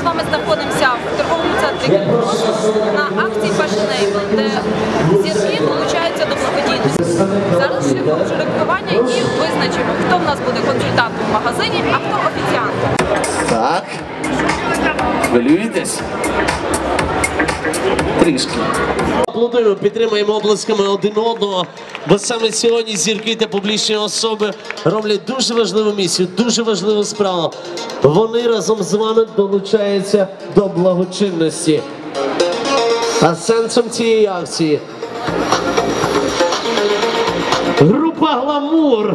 з вами знаходимося в торговому центрі Кінкос на акції Fashion Label, де зірки долучаються до благодійності. Зараз шляхом жеребкування і визначимо, хто в нас буде консультантом в магазині, а хто офіціантом. Так. Хвилюєтесь? Трішки. Аплодуємо, підтримуємо обласками один одного, бо саме сьогодні зірки та публічні особи роблять дуже важливу місію, дуже важливу справу. Вони разом з вами долучаються до благочинності. А сенсом цієї акції група Гламур.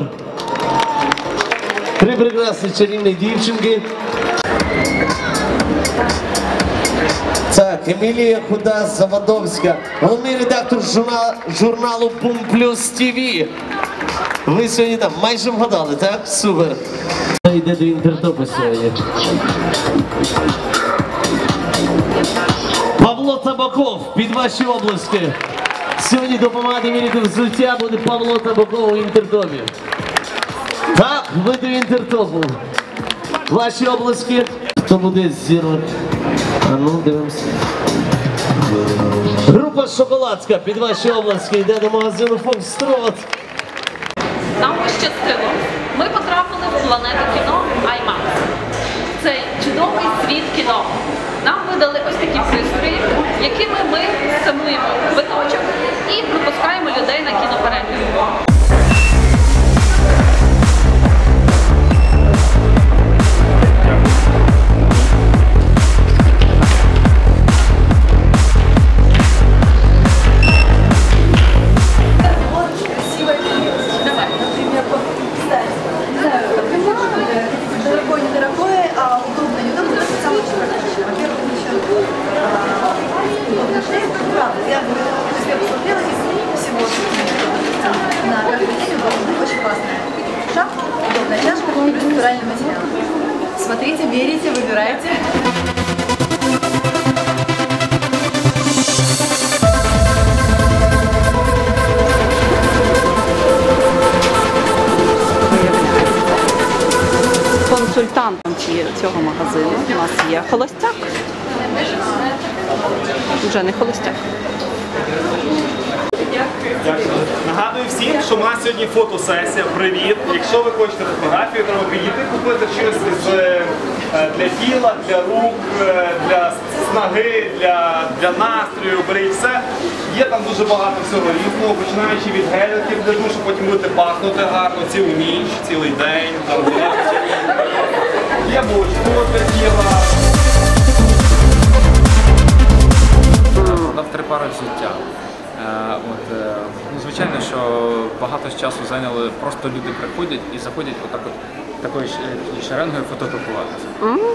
Три прекрасні чарівні дівчинки. Так, Емілія Худа Завадовська, головний редактор журна- журналу Бум Плюс ТВ. Ви сьогодні там майже вгадали, так? Супер. Йде до інтертопу сьогодні. Павло Табаков, під ваші обласки. Сьогодні допомагати міряти взуття буде Павло Табаков у інтертопі. Так, ви до інтертопу. Ваші обласки. Хто буде з зірок? А ну, дивимося. Група Шоколадська під ваші обласки йде до магазину Фокстрот. Нам пощастило. Ми потрапили в планету кіно IMAX. Цей чудовий світ кіно. Нам видали ось такі пристрої, якими ми скануємо квиточок і пропускаємо людей на кіноперегляд. Берите, выбирайте. Консультантом цього магазину у нас є холостяк. Вже не холостяк. Нагадую всім, що у нас сьогодні фотосесія. Привіт! Якщо ви хочете фотографію, треба підійти купити щось е, для тіла, для рук, е, для снаги, для, для настрою, беріть все. Є там дуже багато всього різного, починаючи від геліків для душу, потім будете пахнути гарно цілу ніч, цілий день. Є молочко для тіла. З часу зайняли, просто люди приходять і заходять отак от такою е, шеренгою фотографуватися.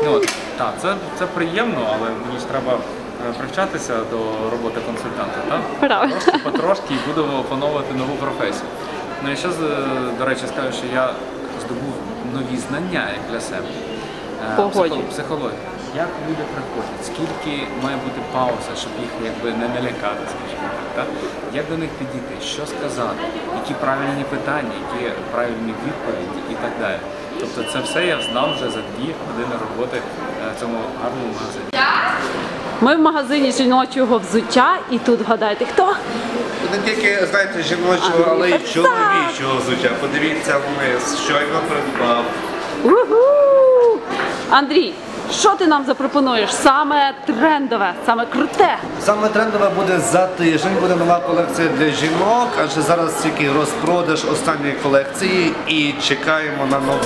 Ну, от, так, це, це приємно, але мені ж треба е, привчатися до роботи консультанта. Так? Правильно. Трошки потрошки і будемо опановувати нову професію. Ну і ще, до речі, скажу, що я здобув нові знання як для себе. Е, Погоді. Психологія. Як люди приходять, скільки має бути пауза, щоб їх якби не налякати, скажімо так. Так? Як до них підійти, що сказати, які правильні питання, які правильні відповіді і так далі. Тобто це все я знав вже за дві години роботи е, в цьому гарному магазині. Ми в магазині жіночого взуття і тут гадайте хто? Не тільки знаєте жіночого, але й чоловічого взуття. Подивіться вниз, щойно придбав. Андрій, що ти нам запропонуєш? Саме трендове, саме круте. Саме трендове буде за тиждень, буде нова колекція для жінок, адже зараз тільки розпродаж останньої колекції і чекаємо на нову.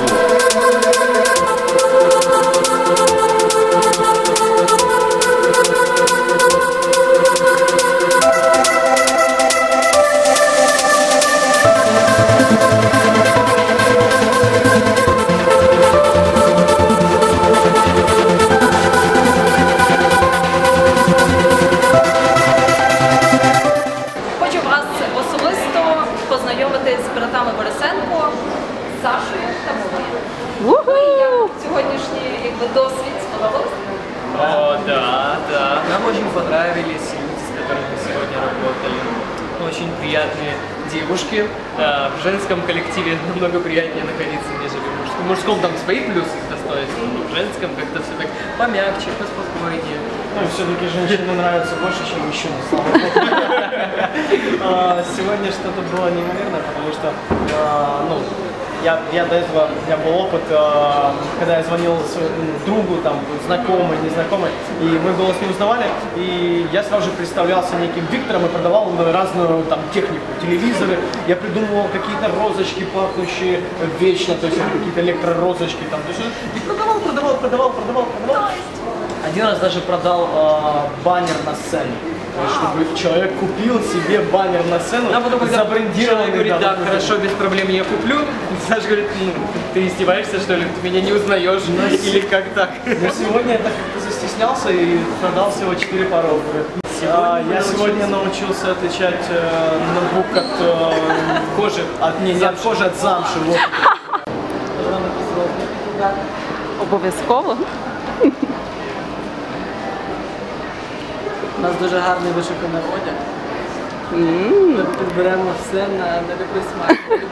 Хочу понравились люди, с которыми сегодня работали. Очень приятные девушки. Э, В женском коллективе намного приятнее находиться, нежели в мужском. В мужском там свои плюсы и достоинства, но в женском как-то все так помягче, поспокойнее. Ну, все-таки женщины нравятся больше, чем мужчины. А, Сегодня что-то было неимоверное, потому что, а, ну, я, я до этого, у меня был опыт, а, когда я звонил другу, там, знакомый, незнакомый, и мы голос не узнавали, и я сразу же представлялся неким Виктором и продавал разную там технику, телевизоры, я придумывал какие-то розочки пахнущие вечно, то есть какие-то электророзочки там, то есть, и продавал, продавал, продавал, продавал, продавал. Один раз даже продал а, баннер на сцену. Чтобы человек купил себе баннер на сцену, А потом, когда забрендированный. говорит, да, вот хорошо, без проблем я куплю, Саша говорит, ну, ты издеваешься, что ли, ты меня не узнаешь, или как так? Но сегодня я так как-то застеснялся и продал всего 4 пары обуви. А, я сегодня научился отличать э, ноутбук от э, кожи, от, не, не от кожи, от замши. Вот. Обов'язково. У нас дуже гарний вишуканий одяг. Ми підберемо все на, на любий смак.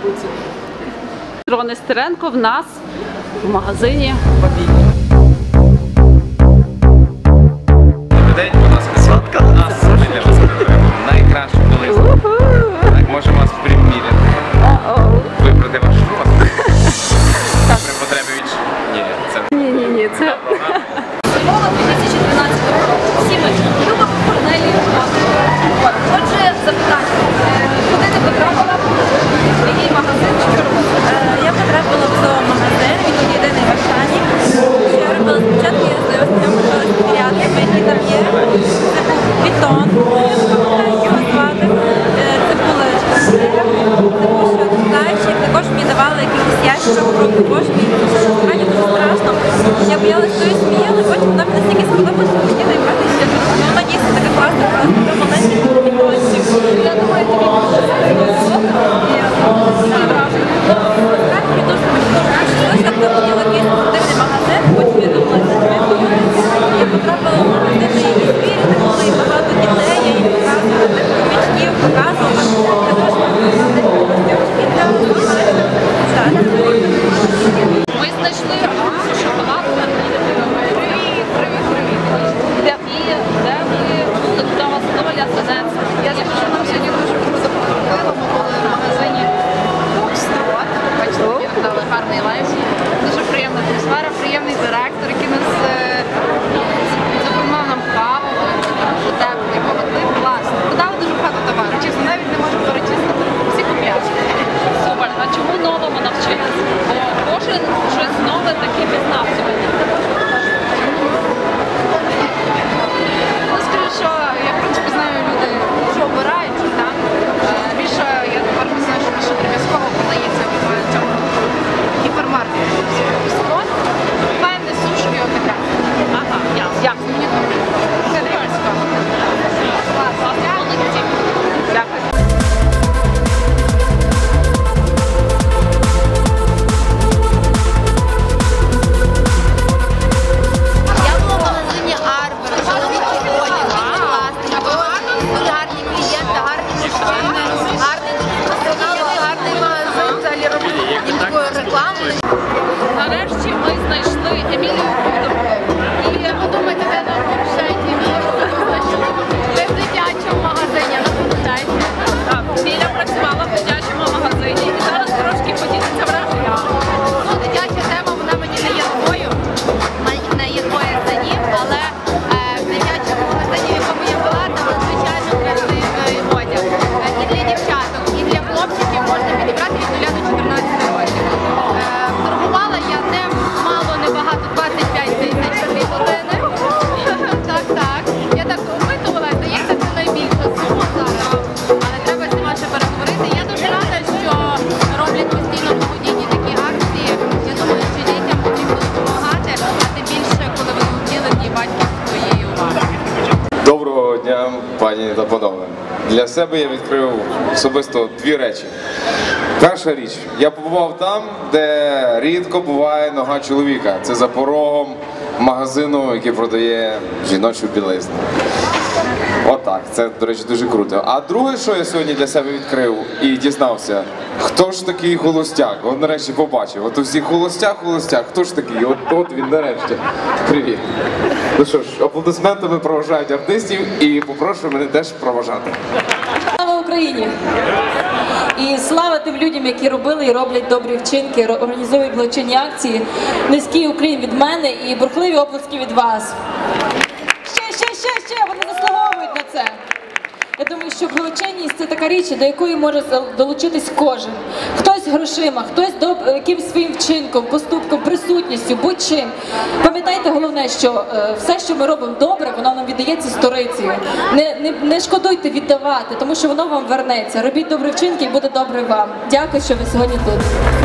Петро Нестеренко в нас в магазині. Якийсь Для себе я відкрив особисто дві речі. Перша річ, я побував там, де рідко буває нога чоловіка. Це за порогом магазину, який продає жіночу білизну. Отак, це, до речі, дуже круто. А друге, що я сьогодні для себе відкрив і дізнався, хто ж такий холостяк? От нарешті побачив. От усі холостяк, холостяк, хто ж такий? От, от він нарешті. Привіт. Ну що ж, аплодисментами проважають артистів і попрошу мене теж проважати. Слава Україні! І слава тим людям, які робили і роблять добрі вчинки, організовують благочинні акції. Низький Україн від мене і бурхливі оплески від вас. Ще, ще, ще, ще! Вони заслуговують на це. Я думаю, що благочинність це така річ, до якої може долучитись кожен. Хтось грошима, хтось доб- якимсь своїм вчинком, поступком, присутністю, будь-чим. Пам'ятайте головне, що е, все, що ми робимо добре, воно нам віддається сторицею. Не, не, не шкодуйте віддавати, тому що воно вам вернеться. Робіть добрі вчинки і буде добре вам. Дякую, що ви сьогодні тут.